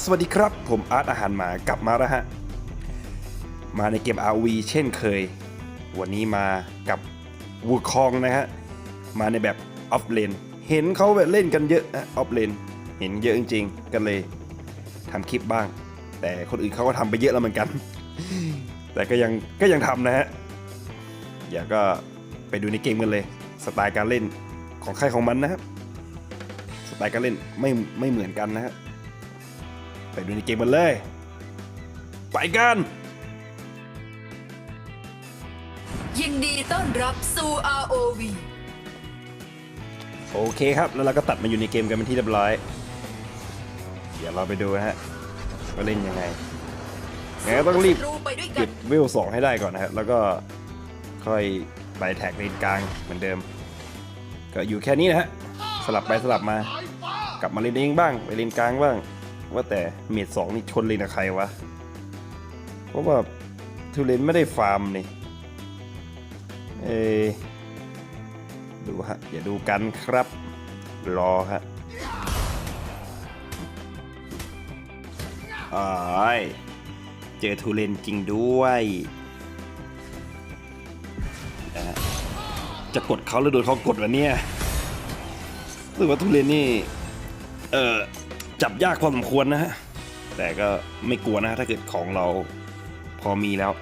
สวัสดีครับ ผมอาร์ตอาหารหมากลับมาแล้วฮะ มาในเกม RV เช่นเคย วันนี้มากับวูคองนะฮะ มาในแบบออฟเลน เห็นเขาแบบเล่นกันเยอะนะออฟเลน เห็นเยอะจริงๆ กันเลยทำคลิปบ้าง แต่คนอื่นเขาก็ทำไปเยอะแล้วเหมือนกัน แต่ก็ยังก็ยังทำนะฮะเดี๋ยวก็ไปดูในเกมกันเลย สไตล์การเล่นของใครของมันนะครับ ตล์การเล่นไม่ไม่เหมือนกันนะฮะไปดูในเกมกันเลย ไปกัน ยินดีต้อนรับสู่ ROV โอเคครับ แล้วเราก็ตัดมาอยู่ในเกมกันเป็นที่เรียบร้อย เดี๋ยวเราไปดูนะฮะว่าเล่นยังไงงั้นก็ต้องรีบรู้ไปด้วยกัเก็นบเวลสองให้ได้ก่อนนะฮะ แล้วก็ค่อยไปแท็กเลนกลางเหมือนเดิม ก็อยู่แค่นี้นะฮะ สลับไปสลับมา กลับมาเลนเองบ้างไปเลนกลางบ้าง ว่าแต่เมดสองนี่ชนเลนกับใครวะ เพราะว่าทูเลนไม่ได้ฟาร์มนี่ เอดูฮะอย่าดูกันครับ รอฮะอ้ายเจอทูเลนจริงด้วยจะกดเขาหรือโดนเขากดวะเนี่ยรู้สึกว่าทูเลนนี่ เออจับยากพอสมควรนะฮะ แต่ก็ไม่กลัวนะถ้าเกิดของเราพอมีแล้ว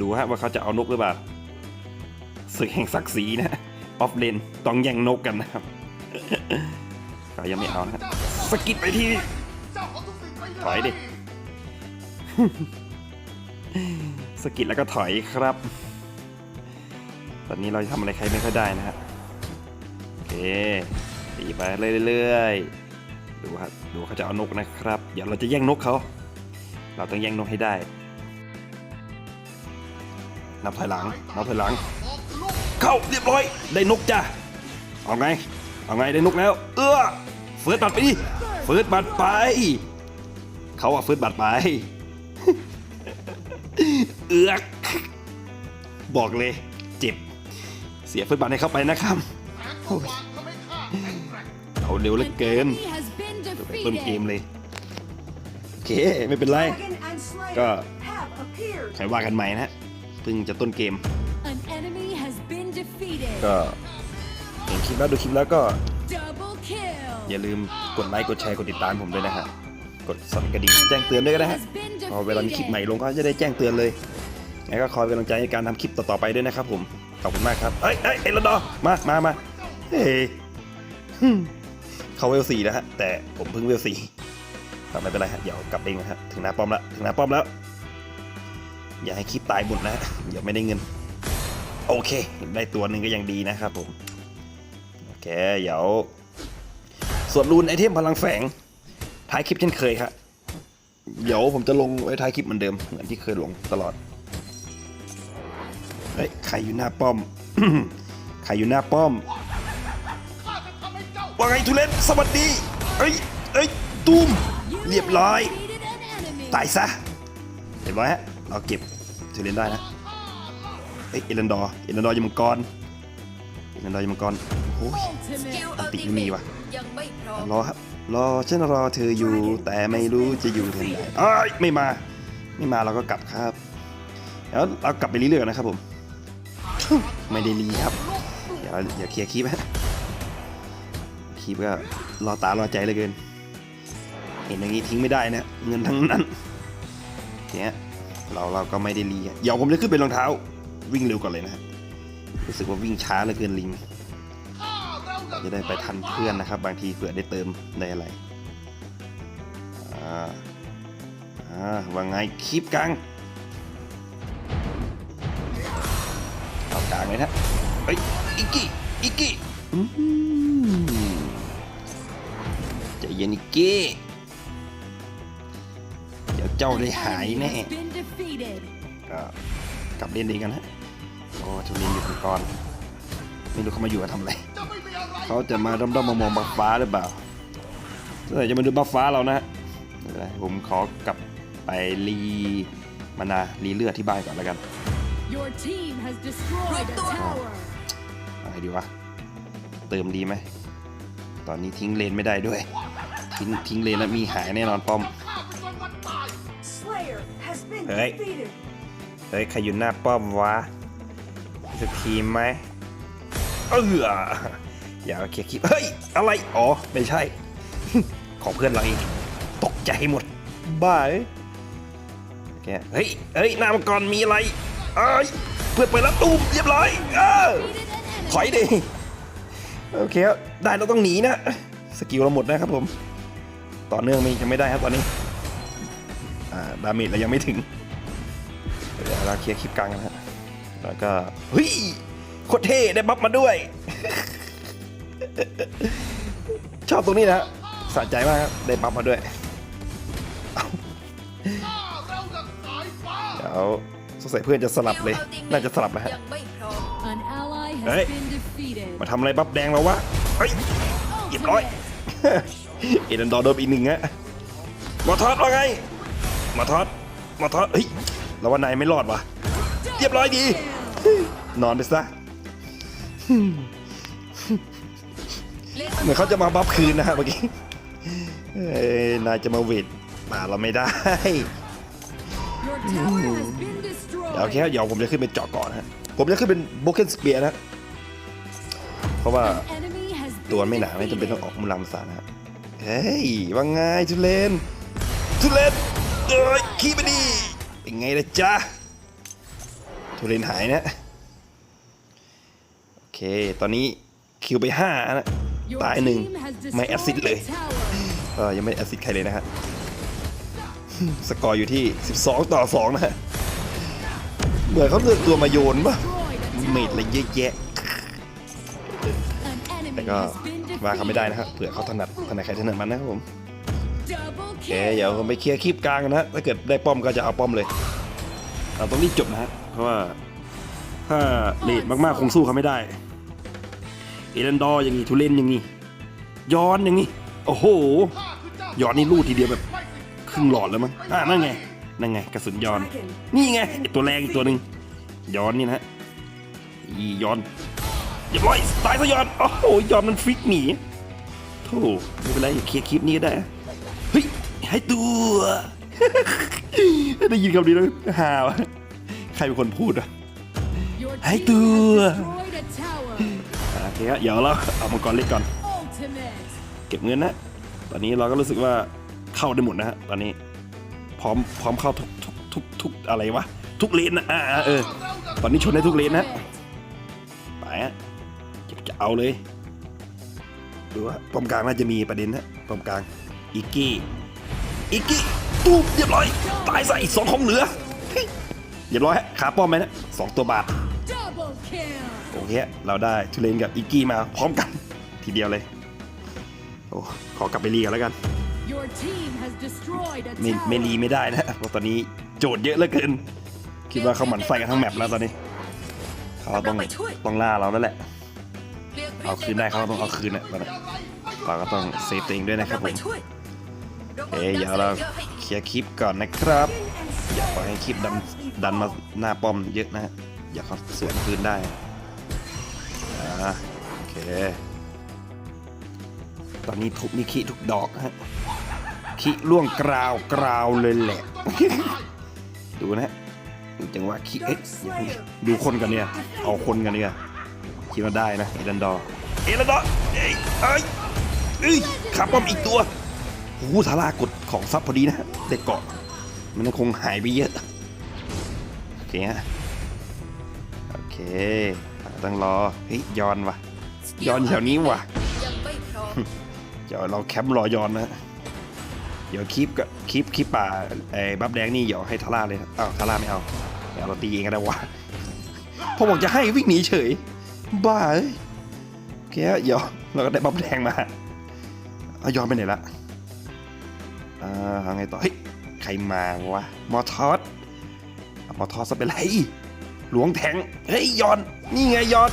ดูฮะว่าเขาจะเอานกหรือเปล่าศึกแห่งศักดิ์ศรีนะออฟเลนต้องแย่งนกกันนะครับเขายังไม่เอานะฮะสกิดไปทีถอยดิสกิดแล้วก็ถอยครับ ตอนนี้เราทำอะไรใครไม่ค่อยได้นะฮะโอเคตีไปเรื่อยๆดูครับดูเขาจะเอานกนะครับ เดี๋ยวเราจะแย่งนกเขาเราต้องแย่งนกให้ได้ นับถอยหลัง นับถอยหลัง เข้าเรียบร้อย ได้นกจ้ะ เอาไง เอาไงได้นกแล้ว เอื้อเฟิร์สบัตรไปดิ เฟิร์สบัตรไป เขาอะเฟิร์สบัตรไป เอือกบอกเลย สียเฟิร์สบัตรให้เข้าไปนะครับโอ้ยเอาเร็วเหลือเกิน Enemy has been ต้นเกม defeated. เลย โอเค ไม่เป็นไร ก็ใครว่ากันใหม่นะฮะเพิ่งจะต้นเกม An enemy has been defeated. ก็เห็นคลิปแล้วดูคลิปแล้วก็ Double kill. อย่าลืมกดไลค์กดแชร์กดติดตามผมด้วยนะฮะกดสั่นกระดิ่งแจ้งเตือนด้วยก็ได้ฮะ Has been พอเวลามีคลิปใหม่ลงก็จะได้แจ้งเตือนเลยงั้นก็คอยเป็นกำลังใจในการทำคลิปต่อๆไปด้วยนะครับผมข อบคุณมากครับเอ้ยเอ้ยเอลดอมามามาเฮ้ยฮึ่มเขาเวลสี่แล้วฮะ แต่ผมเพิ่งเวลสี่ก็ไม่เป็นไรฮะ เดี๋ยวกลับเองนะฮะ ถึงหน้าป้อมแล้ว ถึงหน้าป้อมแล้ว อย่าให้คลิปตายหมดนะฮะเดี๋ยวไม่ได้เงิน โอเค ได้ตัวหนึ่งก็ยังดีนะครับผม โอเค เดี๋ยว ส่วนรูนไอเทมพลังแฝง ท้ายคลิปเช่นเคยครับเดี๋ยวผมจะลงไว้ท้ายคลิปเหมือนเดิม เหมือนที่เคยลงตลอด เฮ้ยใครอยู่หน้าป้อมใครอยู่หน้าป้อม ว่าไงทุเรศสวัสดี เอ้ยเอ้ยตูมเรียบร้อย ตายซะเรียบร้อยฮะ เราเก็บทุเรนได้นะ เอ้ยเอเลนดอร์เอเลนดอร์ยมังกรเอเลนดอร์ยมังกรโอ้ยอัลติติไม่มีว่ะรอครับรอฉันรอเธออยู่ แต่ไม่รู้จะอยู่ที่ไหนอ้ยไม่มา ไม่มาเราก็กลับครับ แล้วเรากลับไปเรื่อยๆนะครับผม ไม่ได้รีครับ เดี๋ยวเดี๋ยวเคลียร์คลิปฮะคลิปก็รอตารอใจเหลยเกิน เห็นอย่างนี้ทิ้งไม่ได้นะ เงินทั้งนั้นเนี่ยเราเราก็ไม่ได้รีอะเดี๋ยวผมจะขึ้นเป็นรองเท้า วิ่งเร็วก่อนเลยนะรู้สึกว่าวิ่งช้าเหลือเกินลิงจะได้ไปทันเพื่อนนะครับ บางทีเผื่อได้เติมได้อะไรอ่าอ่าว่าไงคลิปกลาง กลางเลยนะเฮ้ยอิกกี้อิกกี้ใจเย็นอิกกี้เดี๋ยวเจ้าได้หายแน่ก็กลับเล่นเองกันฮะโอ้ทุเรียนอยู่กันก่อนไม่รู้เขามาอยู่กันทำอะไรเขาจะมาด้อมๆมองบัฟฟ้าหรือเปล่าเมื่อไหร่จะมาดูบัฟฟ้าเรานะฮะไม่เป็นไรผมขอกลับไปรีมานารีเลือดที่บ้านก่อนแล้วกัน Your team has destroyed a tower. อะไรดีวะ เติมดีไหม ตอนนี้ทิ้งเลนไม่ได้ด้วย ทิ้งทิ้งเลนแล้วมีหายแน่นอนป้อม Slayer has been Hey. defeated. เฮ้ย ใครอยู่หน้าป้อมวะสักทีมไหมเอออย่าเอาเคลียร์คลิปเฮ้ย อะไร อ๋อ ไม่ใช่ ของเพื่อนเราเองตกใจหมด บ้าเอ้ยโอเคเฮ้ย เฮ้ยหน้ามังกรมีอะไร เอ้ยเพื่อนไปแล้วตูมเรียบร้อยเออถอยดิโอเคครับได้เราต้องหนีนะ สกิลเราหมดนะครับผม ต่อเนื่องมันยังไม่ได้ครับตอนนี้อ่าดาเมจเรายังไม่ถึงเดี๋ยวเราเคลียร์คลิปกลางกันฮะแล้วก็เฮ้ยโคตรเท่ได้บัฟมาด้วย ชอบตรงนี้นะสะใจมากครับได้บัฟมาด้วยเดี๋ยว งสัยเพื่อนจะสลับเลย น่าจะสลับแล้วฮะยังไม่พร้อม An ally has Hey. been defeated. มาทำอะไรบัฟแดงเราวะ เฮ้ยเรียบร้อย เอเดนดอร์โดนไปอีกหนึ่งฮะมาทอดว่าไง มาทอด มาทอด เฮ้ยเราว่านายไม่รอดว่ะเรียบร้อยดี นอนไปซะ เหมือนเขาจะมาบัฟคืนนะฮะเมื่อกี้เอ้ยนายจะมาเวทป่าเราไม่ได้ เดี๋ยวโอเคครับเดี๋ยวผมจะขึ้นเป็นเจาะก่อนฮะ ผมจะขึ้นเป็นโบเกนสเปียร์นะ เพราะว่าตัวไม่หนาไม่จำเป็นต้องออกมุลำสานะฮะเฮ้ยว่าไงทุเลนทุเลนเอ้ยขี้ไปดีเป็นไงล่ะจ๊ะทุเลนหายนะ โอเค ตอนนี้คิวไปห้านะตายหนึ่งไม่แอซิดเลยเออยังไม่แอซิดใครเลยนะฮะ สกอร์อยู่ที่ 12 ต่อ 2 นะฮะ เหมือนเขาเลือกตัวมาโยนป่ะเมดอะไรเยอะแยะแต่ก็ has been ว่าเขาไม่ได้นะฮะเผื่อเขาถนัดถนัดใครถนัดมันนะครับผม Double โอเคเดี๋ยวผมไปเคลียร์คลิปกลางกันนะฮะถ้าเกิดได้ป้อมก็จะเอาป้อมเลยเราต้องรีบจบนะฮะเพราะว่าถ้าเลดมากๆคงสู้เขาไม่ได้เอเดนดอร์อย่างนี้ทุเรนอย่างนี้ย้อนอย่างนี้โอ้โหย้อนนี่ลูดทีเดียวแบบครึ่งหลอดแล้วมั้งอ่านั่นไง นั่นไงกระสุนย้อน นี่ไงไอ้ตัวแรงอีกตัวหนึ่งย้อนนี่นะฮะอีย้อนเรียบร้อยตายซะย้อนโอ้โหย้อนมันฟิกหนีโธ่ไม่เป็นไรเคลียร์คลิปนี้ก็ได้เฮ้ยให้ตัวได้ยินคำนี้แล้วฮาวะใครเป็นคนพูดอะ Your Hey, team tua. has destroyed a tower. โอเคครับเดี๋ยวเราเอามังกรเล็กก่อน Ultimate. เก็บเงินนะ ตอนนี้เราก็รู้สึกว่าเข้าได้หมดนะฮะตอนนี้ พร้อมพร้อมเข้าทุกทุกทุกทุกอะไรวะทุกเลนนะอ่าเออ ตอนนี้ชนได้ทุกเลนนะไปฮะจะจะเอาเลยดูว่าป้อมกลางน่าจะมีประเด็นนะป้อมกลางอิกกี้อิกกี้ตูมเรียบร้อยตายใส่สองของเหลือเรียบร้อยฮะขาป้อมไหมนะสองตัวบาทโอเคเราได้ทุเรนกับอิกกี้มาพร้อมกันทีเดียวเลยโอ้ขอกลับไปรีกันแล้วกัน Your team has destroyed a ไม่ไม่รี tower. ไม่ได้นะเพราะตอนนี้โจทย์เยอะเหลือเกิน คิดว่าเขาหมั่นไส้กันทั้งแมปแล้วตอนนี้ เขาต้องต้องล่าเราแล้วแหละ เอาคืนได้เขาต้องเอาคืนนะตอนนี้เราก็ต้องเซฟตัวเองด้วยนะครับผมเอ้ยเดี๋ยวเราเคลียร์คลิปก่อนนะครับ อย่าปล่อยให้คลิปดันดันมาหน้าป้อมเยอะนะฮะอย่าเขาสวนคืนได้อ่าโอเค ตอนนี้ทุกมีขี้ทุกดอกฮะ ขี้ล่วงกราวกราวเลยแหละ ดูนะฮะดูจังหวะขี้เอ๊ะดูคนกันเนี่ย เอาคนกันเนี่ยคิดว่าได้นะเอรันดอเอรันดอเอ้ยเอ้ยเอ้ยขาป้อมอีกตัวโอ้โหทารากดของซับพอดีนะฮะได้เกาะ มันคงหายไปเยอะโอเคฮะโอเคต้องรอเฮ้ยย้อนว่ะย้อนแถวนี้ว่ะเดี๋ยวเราแคมป์รอย้อนนะ เดี๋ยวคลิปกับคลิปคลิปป่าไอ้บัฟแดงนี่เดี๋ยวให้ทาร่าเลยอ้าวทาร่าไม่เอาเดี๋ยวเราตีเองก็ได้วะพอบอกจะให้วิ่งหนีเฉย บ้าเอ้ยโอเคฮะเดี๋ยวเราก็ได้บัฟแดงมาเอาย้อนไปไหนละอ่าเอาไงต่อเฮ้ยใครมาวะมอทอสมอทอสซะเป็นไรหลวงแทงเฮ้ยย้อนนี่ไงย้อน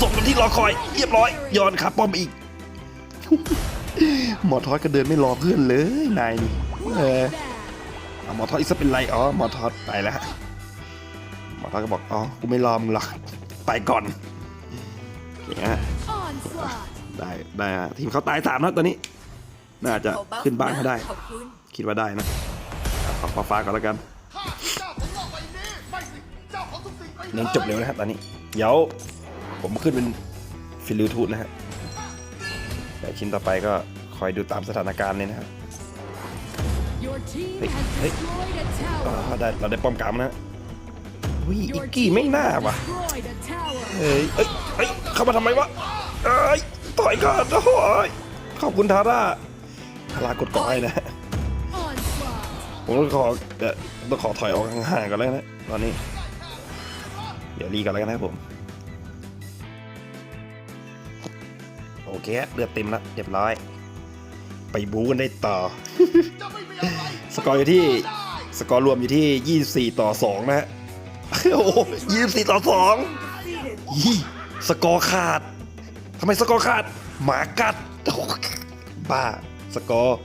ส่งกันที่รอคอย เรียบร้อยย้อนครับป้อมอีก หมอทอดก็เดินไม่รอเพื่อนเลยนายนี่เออ That. เอาหมอทอดอีกสักเป็นไรอ๋อหมอทอดไปแล้วหมอทอดก็บอกอ๋อกูไม่รอมึงหรอกไปก่อนอย่างเงี้ย Onslaught. ได้ได้ฮะทีมเขาตายสามแล้วตอนนี้ น่าจะขอบัฟขึ้นบ้านเขาได้ขอบคุณคิดว่าได้นะเอาขอฟ้าฟ้าก่อนแล้วกันข้าคือเจ้าของโลกใบนี้ไม่สิเจ้าของทุกสิ่งไปลยเน้นจบเร็วนะครับตอนนี้ เดี๋ยวผมขึ้นเป็นฟิลิวทูดนะฮะ แต่ชิ้นต่อไปก็คอยดูตามสถานการณ์เลยนะครับ Your team Hey, has hey. destroyed a อ่า tower. ได้เราได้ป้อมกลางนะฮะอุ้ยอิ Your กกี้ team ไม่น่า has ว่ะ destroyed a tower. เอ้ยเอ้ยเอ้ยเข้ามาทำไมวะเอ้ยต่อยก่อนโอ้ยขอบคุณทาร่าทาร่ากดก่อนให้นะ Onslaught. ผมต้องขอเอ่อต้องขอถอยออกห่างๆก่อนแล้วนะตอนนี้ เดี๋ยวรีก่อนแล้วกันนะครับผม โอเคเลือดเต็มแล้วเรียบร้อย ไปบู๊กันได้ต่อ สกอร์อยู่ที่สกอร์รวมอยู่ที่ 24 ต่อ 2 นะฮะโอ้โห24ต่อ2ยี่สกอร์ขาดทำไมสกอร์ขาด หมากัดบ้าสกอร์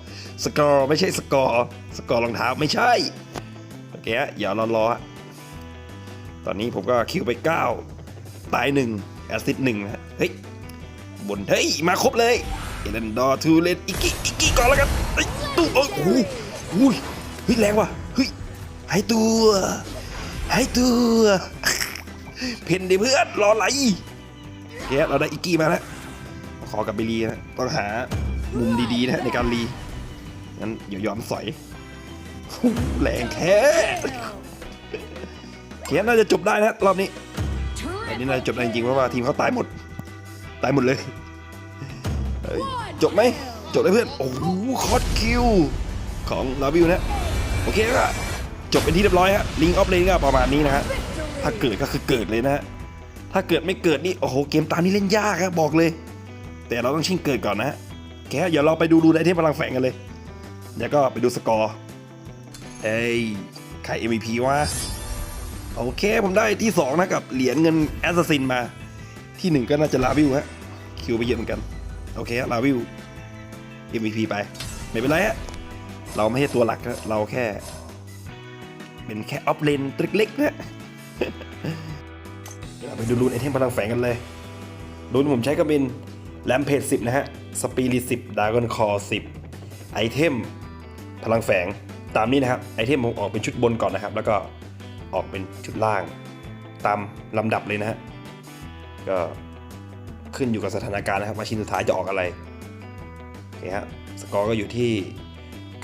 สกอร์ไม่ใช่สกอร์สกอร์รองเท้าไม่ใช่โอเคฮะอย่ารอรอฮะตอนนี้ผมก็คิวไป 9 ตาย1แอสซิสต์1นะฮะเฮ้ย บน เฮ้ย มาครบเลย เอเลนดอร์ทูเลนอิกกี้อิกกี้ก่อนแล้วกันเฮ้ตู้โอ้โหอุ้ยเฮ้ยแรงว่ะเฮ้ยหายตัวหายตัว เพนดิเพื่อนรออะไรโอเคเราได้อิกกี้มาแล้วขอกับไปรีนะต้องหามุมดีๆนะในการรีงั้นเดี๋ยวยอมสอยแรงแค่เขียนน่าจะจบได้นะรอบนี้อันนี้น่าจะจบได้จริงเพราะว่าทีมเขาตายหมด ตายหมดเลยจบไหมจบได้เพื่อน โอ้โหคอสคิว ของลาวิวนะ โอเคก็จบเป็นที่เรียบร้อยฮะลิงออฟเลนก็ประมาณนี้นะฮะ ถ้าเกิดก็คือเกิดเลยนะฮะ ถ้าเกิดไม่เกิดนี่ โอ้โห เกมตามนี้เล่นยากครับบอกเลย แต่เราต้องชิงเกิดก่อนนะฮะแกเดี๋ยวเราไปดูดูไอเทมพลังแฝงกันเลย แล้วก็ไปดูสกอร์ เอ้ยใคร MVP วะ โอเคผมได้ที่ 2 นะกับเหรียญเงินแอสซัสซินมา ที่1ก็น่าจะลาวิวฮะคิวไปเยอะเหมือนกัน โอเคฮะลาวิว MVP ไป ไม่เป็นไรฮะเราไม่ใช่ตัวหลักนะเราแค่ เป็นแค่ออฟเลนตริกเล็กนะเดี๋ยวเราไปดูรูนไอเทมพลังแฝงกันเลยรูนผมใช้ก็เป็นแลมเพจ10 นะฮะ สปีริต10ดากอนคอ10ไอเทมพลังแฝงตามนี้นะครับ ไอเทมผมออกเป็นชุดบนก่อนนะครับ แล้วก็ออกเป็นชุดล่าง ตามลำดับเลยนะฮะ ก็ขึ้นอยู่กับสถานการณ์นะครับว่าชิ้นสุดท้ายจะออกอะไรโอเคฮะสกอร์ก็อยู่ที่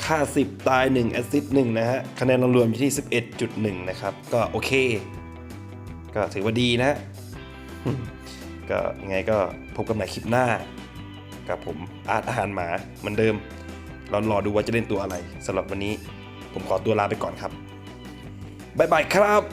ค่า 10 ตาย 1 แอสซิสต์1นะฮะคะแนนรวมอยู่ที่ 11.1 นะครับ ก็โอเค ก็ถือว่าดีนะฮะก็ยังไงก็พบกันใหม่คลิปหน้า กับผมอาร์ตอาหารหมาเหมือนเดิมรอรอดูว่าจะเล่นตัวอะไรสำหรับวันนี้ ผมขอตัวลาไปก่อนครับบ๊ายบายครับ